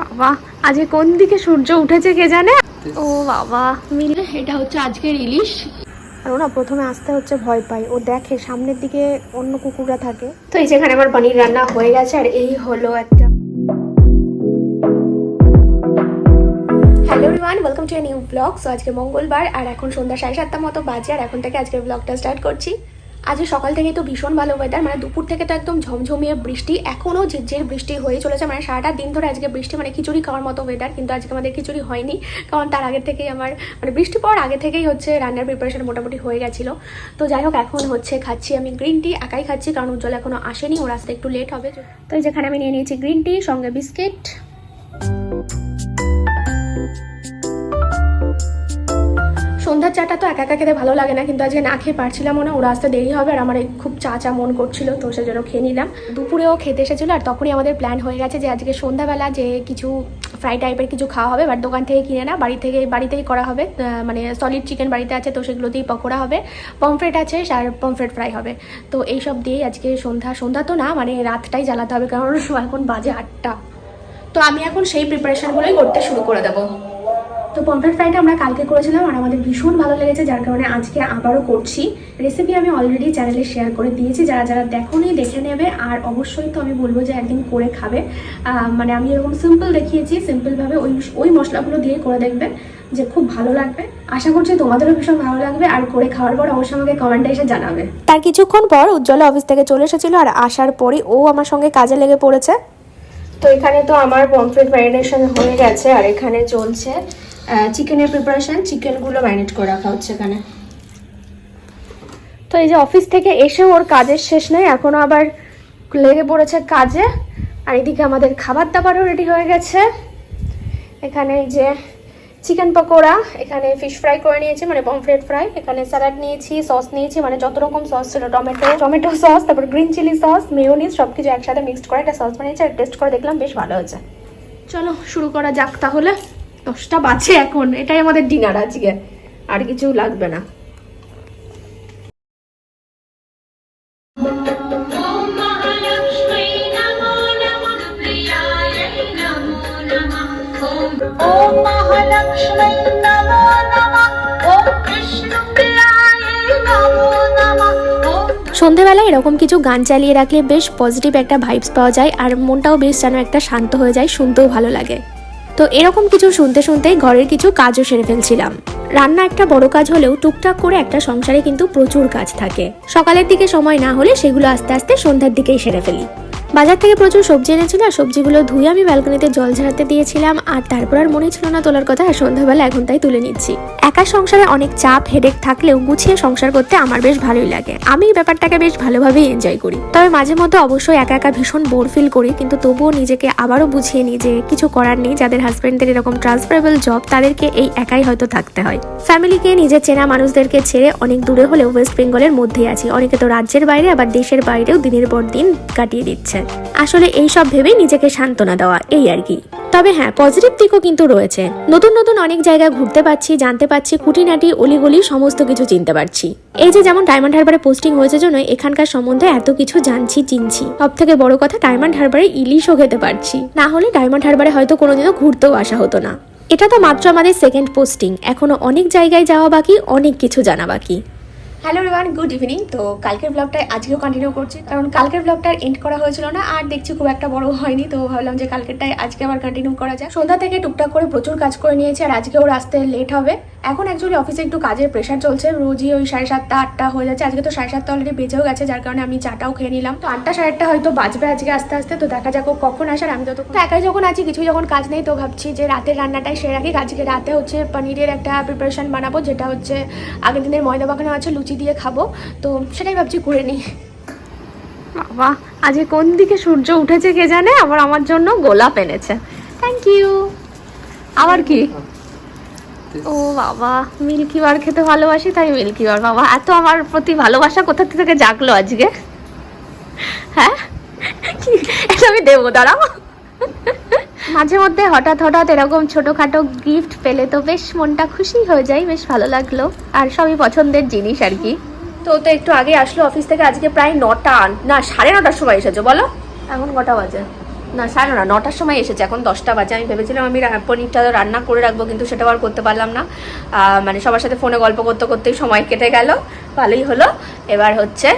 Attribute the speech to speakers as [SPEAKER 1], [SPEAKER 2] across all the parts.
[SPEAKER 1] বাবা, আজকে কোন দিকে সূর্য উঠেছে কে জানে? ও বাবা, মিলে এটা হচ্ছে আজকের ইলিশ। আর ও না প্রথমে আসতে হচ্ছে ভয় পাই ও দেখে সামনের দিকে অন্য কুকুররা থাকে। তো এই যেখানে আমার পনির রান্না হয়ে গেছে, আর এই হলো একটা hello everyone welcome to a new blog so আজকে মঙ্গলবার, আর এখন সন্ধ্যা সাড়ে সাতটা মতো বাজে, আর এখন থেকে আজকের ব্লগটা স্টার্ট করছি। আজকে সকাল থেকে তো ভীষণ ভালো ওয়েদার মানে দুপুর থেকে তো একদম ঝমঝমিয়ে বৃষ্টি এখনও ঝিরঝির বৃষ্টি হয়ে চলেছে মানে সারাটা দিন ধরে আজকে বৃষ্টি মানে খিচুড়ি খাওয়ার মতো ওয়েদার কিন্তু আজকে আমাদের খিচুড়ি হয়নি, কারণ তার আগে থেকেই আমার মানে বৃষ্টি পড়ার আগে থেকেই হচ্ছে রান্নার প্রিপারেশন মোটামুটি হয়ে গেছিল। তো যাই হোক, এখন হচ্ছে খাচ্ছি আমি গ্রিন টি একাই খাচ্ছি, কারণ উজ্জ্বল এখনও আসেনি ওর আসতে একটু লেট হবে। তো যেখানে আমি নিয়ে নিয়েছি গ্রিন টি সঙ্গে বিস্কিট সন্ধ্যার চাটা তো একা একা খেতে ভালো লাগে না, কিন্তু আজকে না খেয়ে পারছিলাম না, ওরা আসতে দেরি হবে আর আমার খুব চা চা মন করছিল, তো সেজন্য খেয়ে নিলাম। দুপুরেও খেতে এসেছিল আর তখনই আমাদের প্ল্যান হয়ে গেছে যে আজকে সন্ধ্যাবেলা যে কিছু ফ্রাই টাইপের কিছু খাওয়া হবে বাট দোকান থেকে কিনে না, বাড়ি থেকে, বাড়িতেই করা হবে মানে সলিড চিকেন বাড়িতে আছে, তো সেগুলোতেই পকোড়া হবে পমফ্রেট আছে, আর পমফ্রেট ফ্রাই হবে। তো এইসব দিয়েই আজকে সন্ধ্যা সন্ধ্যা তো না মানে রাতটাই জ্বালাতে হবে, কারণ এখন বাজে আটটা। তো আমি এখন সেই প্রিপারেশনগুলোই করতে শুরু করে দেবো। তো পমফ্রেট ফ্রাইটা আমরা কালকে করেছিলাম আর আমাদের ভীষণ ভালো লেগেছে যার কারণে আজকে আবারও করছি। রেসিপি আমি অলরেডি চ্যানেলে শেয়ার করে দিয়েছি যারা যারা দেখোনি দেখে নেবে আর অবশ্যই তো আমি বলব যে একদিন করে খাবে। মানে আমি এরকম সিম্পল দেখিয়েছি সিম্পলভাবে ওই ওই মশলাগুলো দিয়ে করে দেখবে যে খুব ভালো লাগবে। আশা করছি তোমাদেরও ভীষণ ভালো লাগবে আর করে খাওয়ার পর অবশ্যই আমাকে কমেন্টে এসে জানাবে। তার কিছুক্ষণ পর উজ্জ্বলা অফিস থেকে চলে এসেছিল আর আসার পরই ও আমার সঙ্গে কাজে লেগে পড়েছে। তো এখানে তো আমার পমফ্রেট ম্যারিনেশন হয়ে গেছে আর এখানে চলছে চিকেনের প্রিপারেশান চিকেনগুলো ম্যারিনেট করে রাখা হচ্ছে এখানে। তো এই যে অফিস থেকে এসে ওর কাজের শেষ নেই এখনও আবার লেগে পড়েছে কাজে। আর এদিকে আমাদের খাবার দাবারও রেডি হয়ে গেছে। এখানে এই যে চিকেন পকোড়া, এখানে ফিশ ফ্রাই করে নিয়েছি মানে পমফ্রেট ফ্রাই এখানে স্যালাড নিয়েছি সস নিয়েছি মানে যত রকম সস ছিল টমেটো টমেটো সস তারপর গ্রিন চিলি সস মেয়োনিজ সব কিছু একসাথে মিক্সড করে একটা সস বানিয়েছি, আর টেস্ট করে দেখলাম বেশ ভালো হয়েছে। চলো, শুরু করা যাক তাহলে। দশটা বাজে এখন, এটাই আমাদের ডিনার আজকে, আর কিছু লাগবে না। সন্ধেবেলায় এরকম কিছু গান চালিয়ে রাখলে বেশ পজিটিভ একটা ভাইবস পাওয়া যায়, আর মনটাও বেশ যেন একটা শান্ত হয়ে যায়, শুনতেও ভালো লাগে। তো এরকম কিছু শুনতে শুনতেই ঘরের কিছু কাজও সেরে ফেলছিলাম। রান্না একটা বড় কাজ হলেও টুকটাক করে একটা সংসারে কিন্তু প্রচুর কাজ থাকে। সকালের দিকে সময় না হলে সেগুলো আস্তে আস্তে সন্ধ্যার দিকেই সেরে ফেলি। বাজার থেকে প্রচুর সবজি এনেছিল আর সবজিগুলো ধুয়ে আমি ব্যালকনিতে জল ঝাড়তে দিয়েছিলাম আর তারপর আর মনে ছিল না তোলার কথা, আর সন্ধ্যাবেলা এখন তাই তুলে নিচ্ছি। একা সংসারে অনেক চাপ হেডেক থাকলেও গুছিয়ে সংসার করতে আমার বেশ ভালোই লাগে। আমি ব্যাপারটাকে বেশ ভালোভাবেই এনজয় করি। তবে মাঝে মধ্যে অবশ্যই একা একা ভীষণ বোর ফিল করি, কিন্তু তবুও নিজেকে আবারও বুঝিয়ে নিই যে কিছু করার নেই, যাদের হাজব্যান্ডদের এরকম ট্রান্সফারেবল জব তাদেরকে এই একাই হয়তো থাকতে হয়। ফ্যামিলিকে নিজের চেনা মানুষদেরকে ছেড়ে অনেক দূরে হলেও ওয়েস্ট বেঙ্গলের মধ্যেই আছি। অনেকে তো রাজ্যের বাইরে, আবার দেশের বাইরেও দিনের পর দিন কাটিয়ে দিচ্ছে। আসলে এই সব ভেবেই নিজেকে সান্ত্বনা দেওয়া, এই আর কি। তবে হ্যাঁ পজিটিভ দিকও কিন্তু রয়েছে। নতুন নতুন অনেক জায়গায় ঘুরতে পারছি, জানতে পারছি, খুঁটিনাটি, অলিগলি সমস্ত কিছু চিনতে পারছি। এই যে যেমন ডায়মন্ড হারবারে পোস্টিং হয়েছে জন্য এখানকার সম্বন্ধে এত কিছু জানছি, চিনছি। সব থেকে বড় কথা ডায়মন্ড হারবারে ইলিশও খেতে পারছি। না হলে ডায়মন্ড হারবারে হয়তো কোনোদিনও ঘুরতেও আসা হতো না। এটা তো মাত্র আমাদের সেকেন্ড পোস্টিং এখনও অনেক জায়গায় যাওয়া বাকি, অনেক কিছু জানা বাকি। হ্যালো রিওয়ান গুড ইভিনিং তো কালকের ব্লগটা আজকেও কন্টিনিউ করছি, কারণ কালকের ব্লগটার এন্ড করা হয়েছিল না, আর দেখছি খুব একটা বড় হয়নি, তো ভাবলাম যে কালকেরটাই আজকে আবার কন্টিনিউ করা যায় সন্ধ্যা থেকে টুকটাক করে প্রচুর কাজ করে নিয়েছি, আর আজকে ওর আসতে লেট হবে। এখন অ্যাকচুয়ালি অফিসে একটু কাজের প্রেশার চলছে, রোজই ওই সাড়ে সাতটা, আটটা হয়ে যাচ্ছে। আজকে তো সাড়ে সাতটা অলরেডি বেজেও গেছে, যার কারণে আমি চাটাও খেয়ে নিলাম। তো আটটা, সাড়ে আটটা হয়তো বাজবে আজকে আস্তে আস্তে, তো দেখা যাক কখন আসার আমি তো একাই যখন আছি কিছু যখন কাজ নেই, তো ভাবছি যে রাতের রান্নাটাই সেরে রাখি। আজকে রাতে হচ্ছে পনিরের একটা প্রিপারেশন বানাবো, যেটা হচ্ছে আগের দিনের ময়দা মাখানো আছে, লুচি দিয়ে খাব। তো সেটাই ভাবছি করে নিই। বাবা, আজকে কোন দিকে সূর্য উঠেছে কে জানে? আবার আমার জন্য গোলাপ এনেছে। থ্যাংক ইউ আবার কি? ও বাবা মিল্কি বার খেতে ভালোবাসি, তাই মিল্কি বার বাবা, এত আমার প্রতি ভালোবাসা কোথা থেকে জাগলো আজকে? হ্যাঁ? এটা আমি দেবো, দাঁড়াও। মাঝে মধ্যে হঠাৎ হঠাৎ এরকম ছোটোখাটো গিফট পেলে তো বেশ মনটা খুশি হয়ে যায় বেশ ভালো লাগল। আর সবই পছন্দের জিনিস আর কি। তো তো একটু আগে আসলো অফিস থেকে আজকে প্রায় নটা না সাড়ে নটার সময় এসেছ বলো। এখন কটা বাজে? না সাড়ে না নটার সময় এসেছে। এখন দশটা বাজে। আমি ভেবেছিলাম আমি পনিরটা রান্না করে রাখব কিন্তু সেটাও আর করতে পারলাম না। মানে সবার সাথে ফোনে গল্প করতে করতেই সময় কেটে গেল। ভালোই হলো। এবার হচ্ছে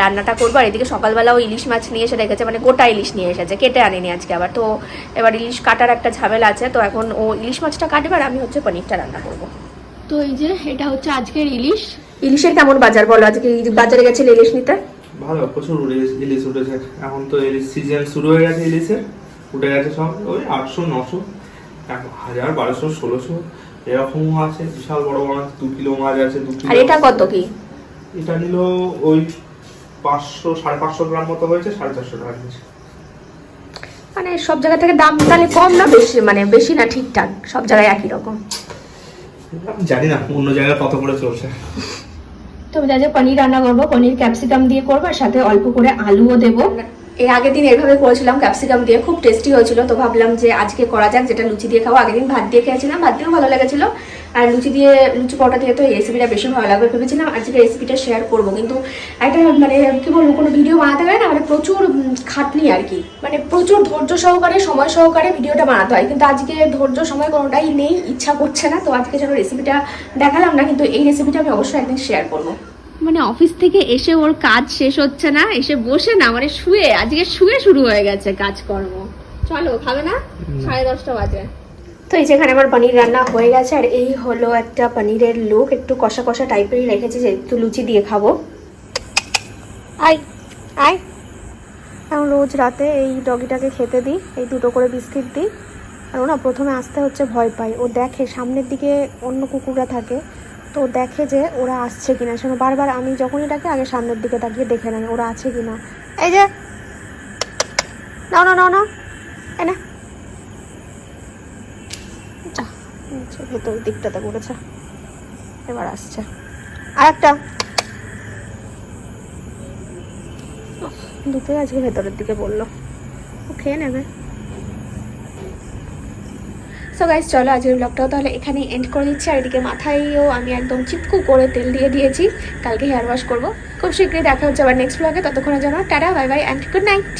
[SPEAKER 1] রান্নাটা করব। আর এদিকে সকালবেলাও ইলিশ মাছ নিয়ে এসে রেখেছে মানে গোটা ইলিশ নিয়ে এসেছে। কেটে আনিনি আজকে আবার। তো এবার ইলিশ কাটার একটা ঝামেলা আছে। তো এখন ও ইলিশ মাছটা কাটবে আর আমি হচ্ছে পনিরটা রান্না করব। তো এই যে এটা হচ্ছে আজকের ইলিশ। ইলিশের কেমন বাজার বলো? আজকে বাজারে গেছিল ইলিশ নিতে?
[SPEAKER 2] ভালো প্রচুর ইলিশ ইলিশ উঠেছে। এখন তো ইলিশ সিজন শুরু হয়ে গেছে ইলিশের উঠে গেছে সব ওই আটশো নশো হাজার বারোশো ষোলোশো এরকমও আছে। বিশাল বড় মাছ দু কিলো মাছ আছে দু কিলো
[SPEAKER 1] এটা কত কি?
[SPEAKER 2] এটা নিল ওই পাঁচশো সাড়ে পাঁচশো গ্রাম মতো হয়েছে সাড়ে চারশো টাকা নিয়েছে।
[SPEAKER 1] মানে সব জায়গা থেকে দাম তাহলে কম না বেশি? মানে বেশি না ঠিকঠাক? সব জায়গায় একই রকম?
[SPEAKER 2] জানি না অন্য জায়গায় কত করে চলছে।
[SPEAKER 1] তো আমি আজকে পনির রান্না করব, পনির ক্যাপসিকাম দিয়ে করব, আর সাথে অল্প করে আলুও দেবো। এর আগের দিন এভাবে করেছিলাম ক্যাপসিকাম দিয়ে খুব টেস্টি হয়েছিল, তো ভাবলাম যে আজকে করা যাক, যেটা লুচি দিয়ে খাব। আগের দিন ভাত দিয়ে খেয়েছিলাম, ভাত দিয়েও ভালো লেগেছিল। আর লুচি দিয়ে লুচি পরোটা দিয়ে তো এই রেসিপিটা বেশি ভালো লাগবে। ভেবেছিলাম আজকে রেসিপিটা শেয়ার করব কিন্তু একটা মানে কি বলব কোনো ভিডিও বানাতে গেলে না মানে প্রচুর খাটনি আর কি। মানে প্রচুর ধৈর্য সহকারে সময় সহকারে ভিডিওটা বানাতে হয়। কিন্তু আজকে ধৈর্য সময় কোনোটাই নেই ইচ্ছা করছে না। তো আজকে যেন রেসিপিটা দেখালাম না কিন্তু এই রেসিপিটা আমি অবশ্যই একদিন শেয়ার করব। মানে অফিস থেকে এসে ওর কাজ শেষ হচ্ছে না এসে বসে না মানে শুয়ে আজকে শুয়ে শুরু হয়ে গেছে কাজকর্ম। চলো খাবে না? সাড়ে দশটা বাজে। তো এই যেখানে আমার পনির রান্না হয়ে গেছে, আর এই হলো একটা পনিরের লুক। একটু কষা কষা টাইপেরই রেখেছি যে একটু লুচি দিয়ে খাব। আই আই এখন রোজ রাতে এই ডগিটাকে খেতে দিই, এই দুটো করে বিস্কিট দিই। আর ও না প্রথমে আসতে হচ্ছে ভয় পায়। ও দেখে, সামনের দিকে অন্য কুকুররা থাকে। তো দেখে যে ওরা আসছে কিনা। শোনো, বারবার আমি যখনই ডাকে, আগে সামনের দিকে তাকিয়ে দেখে নেয় ওরা আছে কিনা। এই যে, নাও না নাও না এই না যা, নিচে ভেতর দিকটাতে পড়েছে এবার আসছে। আর একটা দুটোই আজকে ভেতরের দিকে বলল। ও খেয়ে নেবে। সো গাইজ চলো আজকের ব্লগটাও তাহলে এখানে এন্ড করে দিচ্ছি। আর এদিকে মাথায়ও আমি একদম চিপকু করে তেল দিয়ে দিয়েছি। কালকে হেয়ার ওয়াশ করব। খুব শীঘ্রই দেখা হচ্ছে আবার নেক্সট ব্লগে ততক্ষণের জন্য tata bye bye and good night